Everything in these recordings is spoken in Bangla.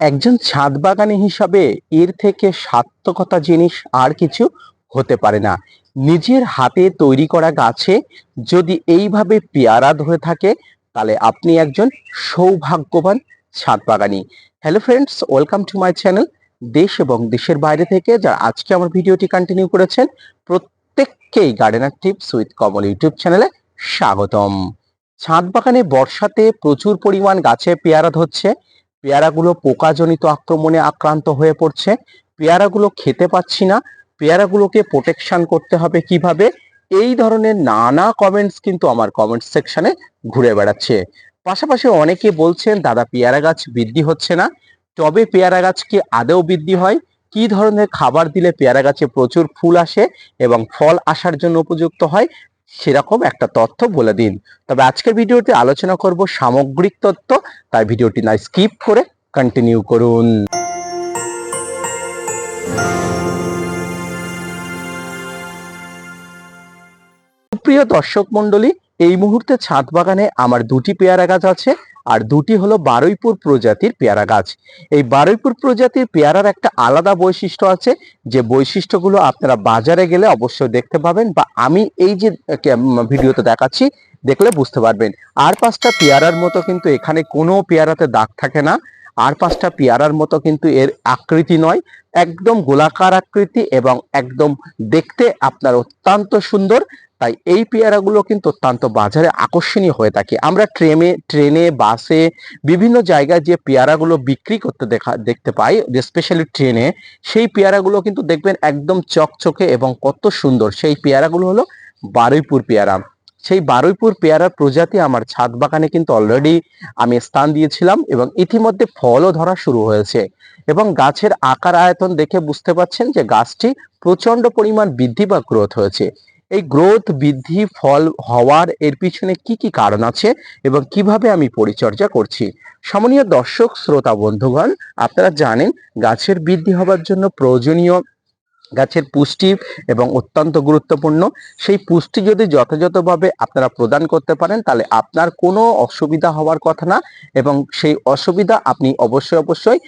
একজন ছাদ বাগানি হিসাবে এর থেকে সার্থকতা জিনিস আর কিছু হতে পারে না। নিজের হাতে তৈরি করা গাছে যদি এইভাবে পেয়ারা ধরে থাকে, তাহলে আপনি একজন সৌভাগ্যবান ছাদ বাগানি hello friends welcome to my channel দেশ এবং দেশের বাইরে থেকে যারা আজকে আমার ভিডিওটি কন্টিনিউ করেছেন, প্রত্যেককেই gardener tips with Kamal YouTube চ্যানেলে স্বাগতম। ছাদ বাগানে বর্ষাতে প্রচুর পরিমাণ গাছে পেয়ারা ধরছে পেয়ারাগুলো পোকাজনিত আক্রমণে আক্রান্ত হয়ে পড়ছে। পেয়ারাগুলো খেতে পাচ্ছি না। পেয়ারাগুলোকে প্রোটেকশন করতে হবে কীভাবে? এই ধরনের নানা কমেন্টস কিন্তু আমার কমেন্ট সেকশনে ঘুরে বেড়াচ্ছে। পাশাপাশি অনেকে বলছেন, দাদা পেয়ারা গাছ বৃদ্ধি হচ্ছে না। তবে পেয়ারা গাছ কি আদেও বৃদ্ধি হয়? কি ধরনের খাবার দিলে পেয়ারা গাছে প্রচুর ফুল আসে এবং ফল আসার জন্য উপযুক্ত হয়? সেরকম একটা তথ্য বলে দিন। তবে আজকের ভিডিওতে আলোচনা করব সামগ্রিক তথ্য, তাই ভিডিওটি না স্কিপ করে কন্টিনিউ করুন। প্রিয় দর্শক মণ্ডলী এই মুহূর্তে ছাদ বাগানে আমার দুটি পেয়ারা গাছ আছে আর দুটি হলো বারুইপুর প্রজাতির পেয়ারা গাছ। এই বারুইপুর প্রজাতির পেয়ারার একটা আলাদা বৈশিষ্ট্য আছে, যে বৈশিষ্ট্যগুলো আপনারা বাজারে গেলে অবশ্যই দেখতে পাবেন বা আমি এই যে ভিডিওতে দেখাচ্ছি, দেখলে বুঝতে পারবেন। আর পাঁচটা পেয়ারার মতো কিন্তু এখানে কোনো পেয়ারাতে দাগ থাকে না। আর পাঁচটা পেয়ারার মতো কিন্তু এর আকৃতি নয়। একদম গোলাকার আকৃতি এবং একদম দেখতে আপনার অত্যন্ত সুন্দর। তাই এই পেয়ারাগুলো কিন্তু অত্যন্ত বাজারে আকর্ষণীয় হয়ে থাকে। আমরা ট্রেনে ট্রেনে, বাসে বিভিন্ন জায়গায় যে পেয়ারাগুলো বিক্রি করতে দেখা, দেখতে পাই স্পেশালি ট্রেনে, সেই পেয়ারাগুলো কিন্তু দেখবেন একদম চকচকে এবং কত সুন্দর। সেই পেয়ারাগুলো হলো বারুইপুর পেয়ারা। সেই বারুইপুর পেয়ারার প্রজাতি আমার ছাদ বাগানে কিন্তু অলরেডি আমি স্থান দিয়েছিলাম এবং ইতিমধ্যে ফলও ধরা শুরু হয়েছে। এবং গাছের আকার আয়তন দেখে বুঝতে পাচ্ছেন যে গাছটি প্রচণ্ড পরিমাণ বৃদ্ধি বা গ্রোথ হয়েছে। এই গ্রোথ বৃদ্ধি, ফল হওয়ার এর পিছনে কি কি কারণ আছে এবং কীভাবে আমি পরিচর্যা করছি? সমনীয় দর্শক, শ্রোতা, বন্ধুগণ, আপনারা জানেন গাছের বৃদ্ধি হবার জন্য প্রয়োজনীয় গাছের পুষ্টি এবং অত্যন্ত গুরুত্বপূর্ণ। সেই পুষ্টি যদি যথাযথভাবে আপনারা প্রদান করতে পারেন, তাহলে আপনার কোনো অসুবিধা হওয়ার কথা না এবং সেই অসুবিধা আপনি অবশ্যই অবশ্যই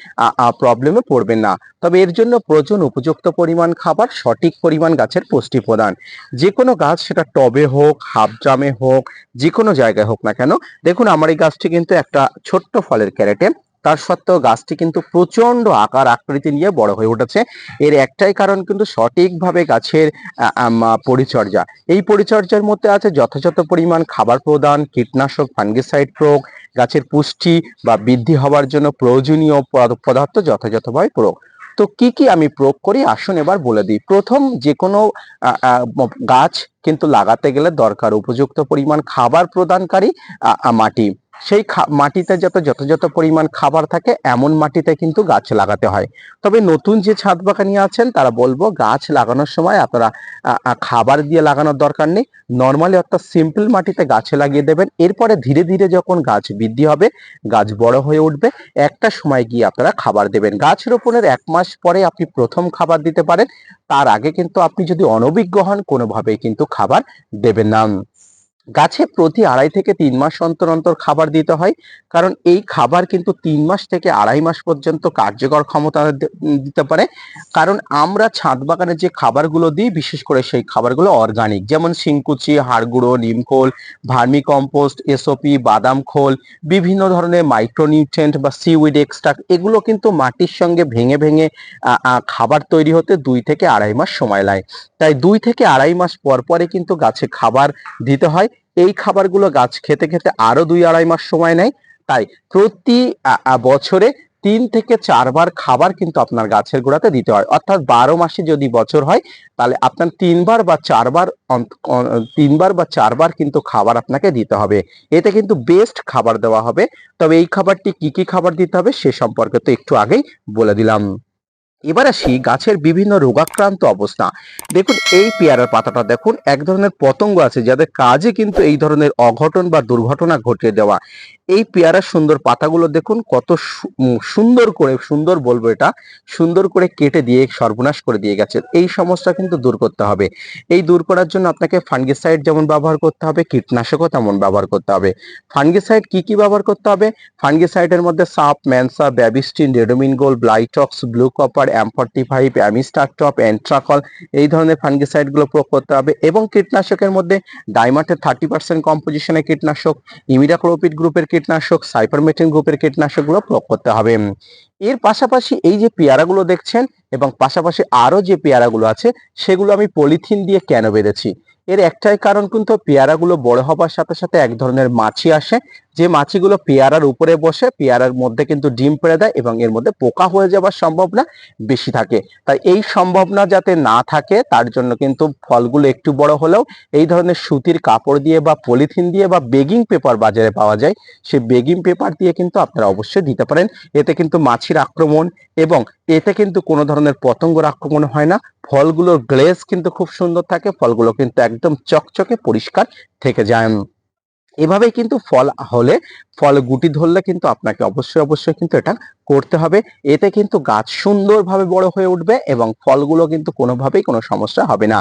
প্রবলেমে পড়বেন না। তবে এর জন্য প্রয়োজন উপযুক্ত পরিমাণ খাবার, সঠিক পরিমাণ গাছের পুষ্টি প্রদান। যে কোনো গাছ সেটা টবে হোক হাফ ড্রামে হোক যে কোনো জায়গায় হোক না কেন, দেখুন আমার এই গাছটি কিন্তু একটা ছোট্ট ফলের ক্যারেটে তার সত্ত্বেও গাছটি কিন্তু প্রচণ্ড আকার আকৃতি নিয়ে বড় হয়ে উঠেছে। এর একটাই কারণ কিন্তু সঠিকভাবে গাছের পরিচর্যা। এই পরিচর্যার মধ্যে আছে যথাযথ পরিমাণ খাবার প্রদান, কীটনাশক, ফাঙ্গিসাইড প্রয়োগ, গাছের পুষ্টি বা বৃদ্ধি হওয়ার জন্য প্রয়োজনীয় পদার্থ যথাযথভাবে প্রয়োগ। তো কি কি আমি প্রয়োগ করি? আসুন এবার বলে দিই। প্রথম যে কোনো গাছ কিন্তু লাগাতে গেলে দরকার উপযুক্ত পরিমাণ খাবার প্রদানকারী মাটি। সেই মাটিতে যত যথাযথ পরিমাণ খাবার থাকে, এমন মাটিতে কিন্তু গাছ লাগাতে হয়। তবে নতুন যে ছাদ বাগানি আছেন, তারা বলব গাছ লাগানোর সময় আপনারা খাবার দিয়ে লাগানোর দরকার নেই। নর্মালি অর্থাৎ সিম্পল মাটিতে গাছে লাগিয়ে দেবেন। এরপরে ধীরে ধীরে যখন গাছ বৃদ্ধি হবে, গাছ বড় হয়ে উঠবে, একটা সময় গিয়ে আপনারা খাবার দেবেন। গাছ রোপণের এক মাস পরে আপনি প্রথম খাবার দিতে পারেন। তার আগে কিন্তু আপনি যদি অনভিজ্ঞ হন, কোনোভাবেই কিন্তু খাবার দেবেন না। গাছে প্রতি আড়াই থেকে তিন মাস অন্তর অন্তর খাবার দিতে হয়, কারণ এই খাবার কিন্তু তিন মাস থেকে আড়াই মাস পর্যন্ত কার্যকর ক্ষমতা দিতে পারে। কারণ আমরা ছাদ বাগানে যে খাবারগুলো দিই, বিশেষ করে সেই খাবারগুলো অর্গানিক যেমন শিংকুচি, হাড়গুঁড়ো, নিমখোল ভার্মি কম্পোস্ট এসওপি বাদাম খোল, বিভিন্ন ধরনের মাইক্রোনিউট্রেন্ট বা সিউইড এক্সট্রাক্ট এগুলো কিন্তু মাটির সঙ্গে ভেঙে ভেঙে খাবার তৈরি হতে দুই থেকে আড়াই মাস সময় লাগে। তাই দুই থেকে আড়াই মাস পর পরে কিন্তু গাছে খাবার দিতে হয়। এই খাবারগুলো গাছ খেতে খেতে আরও দুই আড়াই মাস সময় নেয়। তাই প্রতি বছরে তিন থেকে চারবার খাবার কিন্তু আপনার গাছের গোড়াতে দিতে হয়। অর্থাৎ বারো মাসে যদি বছর হয়, তাহলে আপনার তিনবার বা চারবার তিনবার বা চারবার কিন্তু খাবার আপনাকে দিতে হবে। এতে কিন্তু বেস্ট খাবার দেওয়া হবে। তবে এই খাবারটি কি কি খাবার দিতে হবে সে সম্পর্কে তো একটু আগেই বলে দিলাম। এবার আসি গাছের বিভিন্ন রোগাক্রান্ত অবস্থা। দেখুন, এই পেয়ারার পাতাটা দেখুন, এক ধরনের পতঙ্গ আছে যাদের কাজে কিন্তু এই ধরনের অঘটন বা দুর্ঘটনা ঘটিয়ে দেওয়া। এই পেয়ারার সুন্দর পাতাগুলো দেখুন, কত সুন্দর করে, সুন্দর বলব এটা, সুন্দর করে কেটে দিয়ে সর্বনাশ করে দিয়ে গেছে। এই সমস্যা কিন্তু দূর করতে হবে। এই দূর করার জন্য আপনাকে ফাঙ্গিসাইড যেমন ব্যবহার করতে হবে, কীটনাশকও তেমন ব্যবহার করতে হবে। ফাঙ্গিসাইড কি কি ব্যবহার করতে হবে? ফাঙ্গিসাইডের মধ্যে সাপ, ম্যানসা, ব্যাবিস্টিন, রেডোমিনগোল, ব্লাইটক্স, ব্লু কপার অ্যাম্পর্টি ফাইভ অ্যামিস্টারটপ অ্যান্ট্রাকল এই ধরনের ফাঙ্গিসাইডগুলো প্রয়োগ করতে হবে এবং কীটনাশকের মধ্যে ডাইমাটের থার্টি পার্সেন্ট কম্পোজিশনের কীটনাশক ইমিডাক্লোপিড গ্রুপের কীটনাশক সাইপারমেটিন গ্রুপের কীটনাশকগুলো প্রয়োগ করতে হবে। এর পাশাপাশি এই যে পেয়ারাগুলো দেখছেন এবং পাশাপাশি আরও যে পেয়ারাগুলো আছে, সেগুলো আমি পলিথিন দিয়ে কেন বেঁধেছি? এর একটাই কারণ কিন্তু পেয়ারাগুলো বড় হবার সাথে সাথে এক ধরনের মাছি আসে। যে মাছিগুলো পেয়ারার উপরে বসে, পেয়ারার মধ্যে কিন্তু ডিম পেড়ে দেয় এবং এর মধ্যে পোকা হয়ে যাওয়ার সম্ভাবনা বেশি থাকে। তাই এই সম্ভাবনা যাতে না থাকে, তার জন্য কিন্তু ফলগুলো একটু বড় হলেও এই ধরনের সুতির কাপড় দিয়ে বা পলিথিন দিয়ে বা বেগিং পেপার বাজারে পাওয়া যায় সেই বেগিং পেপার দিয়ে কিন্তু আপনারা অবশ্যই দিতে পারেন। এতে কিন্তু মাছির আক্রমণ এবং এতে কিন্তু কোনো ধরনের পতঙ্গর আক্রমণ হয় না। ফলগুলোর গ্লেজ কিন্তু খুব সুন্দর থাকে, ফলগুলো কিন্তু একদম চকচকে পরিষ্কার থেকে যায়। এভাবেই কিন্তু ফল হলে, ফল গুটি ধরলে কিন্তু আপনাকে অবশ্যই অবশ্যই কিন্তু এটা করতে হবে। এতে কিন্তু গাছ সুন্দরভাবে বড় হয়ে উঠবে এবং ফলগুলো কিন্তু কোনোভাবেই কোনো সমস্যা হবে না।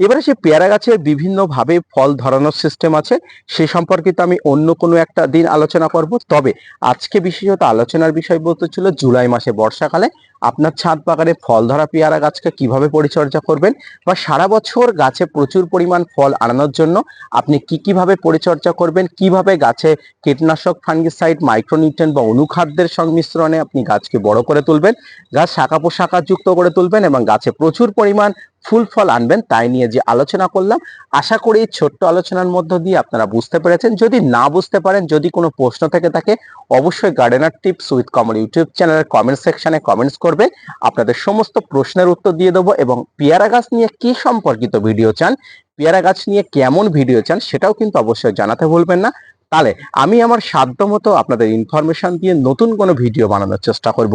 এবারে সে পেয়ারা গাছের বিভিন্নভাবে ফল ধরানোর সিস্টেম আছে। সে সম্পর্কিত আমি অন্য কোনো একটা দিন আলোচনা করব। তবে আজকে বিশেষত আলোচনার বিষয় বলতে ছিল জুলাই মাসে বর্ষাকালে। আপনার ছাদ বাগানে ফল ধরা পেয়ারা গাছকে কীভাবে পরিচর্যা করবেন বা সারা বছর গাছে প্রচুর পরিমাণ ফল আনানোর জন্য আপনি কি কীভাবে পরিচর্যা করবেন? কীভাবে গাছে কীটনাশক, ফাঙ্গিসাইড মাইক্রোনিউট্রেন বা অনুখাদ্যের সংমিশ্রণে আপনি গাছকে বড় করে তুলবেন, গাছ শাখা পোশাখা যুক্ত করে তুলবেন এবং গাছে প্রচুর পরিমাণ ফুল ফল আনবেন, তাই নিয়ে যে আলোচনা করলাম। আশা করি এই ছোট্ট আলোচনার মধ্য দিয়ে আপনারা বুঝতে পেরেছেন। যদি না বুঝতে পারেন, যদি কোনো প্রশ্ন থেকে থাকে, অবশ্যই gardener tips with Kamal YouTube চ্যানেলের কমেন্ট সেকশনে কমেন্টস করবে আপনাদের সমস্ত প্রশ্নের উত্তর দিয়ে দেবো এবং পেয়ারা গাছ নিয়ে কি সম্পর্কিত ভিডিও চান, পেয়ারা গাছ নিয়ে কেমন ভিডিও চান, সেটাও কিন্তু অবশ্যই জানাতে ভুলবেন না। তাহলে আমি আমার সাধ্যমতো আপনাদের ইনফরমেশন দিয়ে নতুন কোনো ভিডিও বানানোর চেষ্টা করব।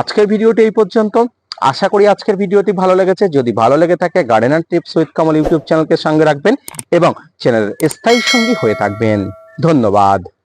আজকের ভিডিওটি এই পর্যন্ত। আশা করি আজকের ভিডিওটি ভালো লেগেছে। যদি ভালো লেগে থাকে gardener tips with Kamal YouTube চ্যানেলকে সঙ্গে রাখবেন এবং চ্যানেলের স্থায়ী সঙ্গী হয়ে থাকবেন। ধন্যবাদ।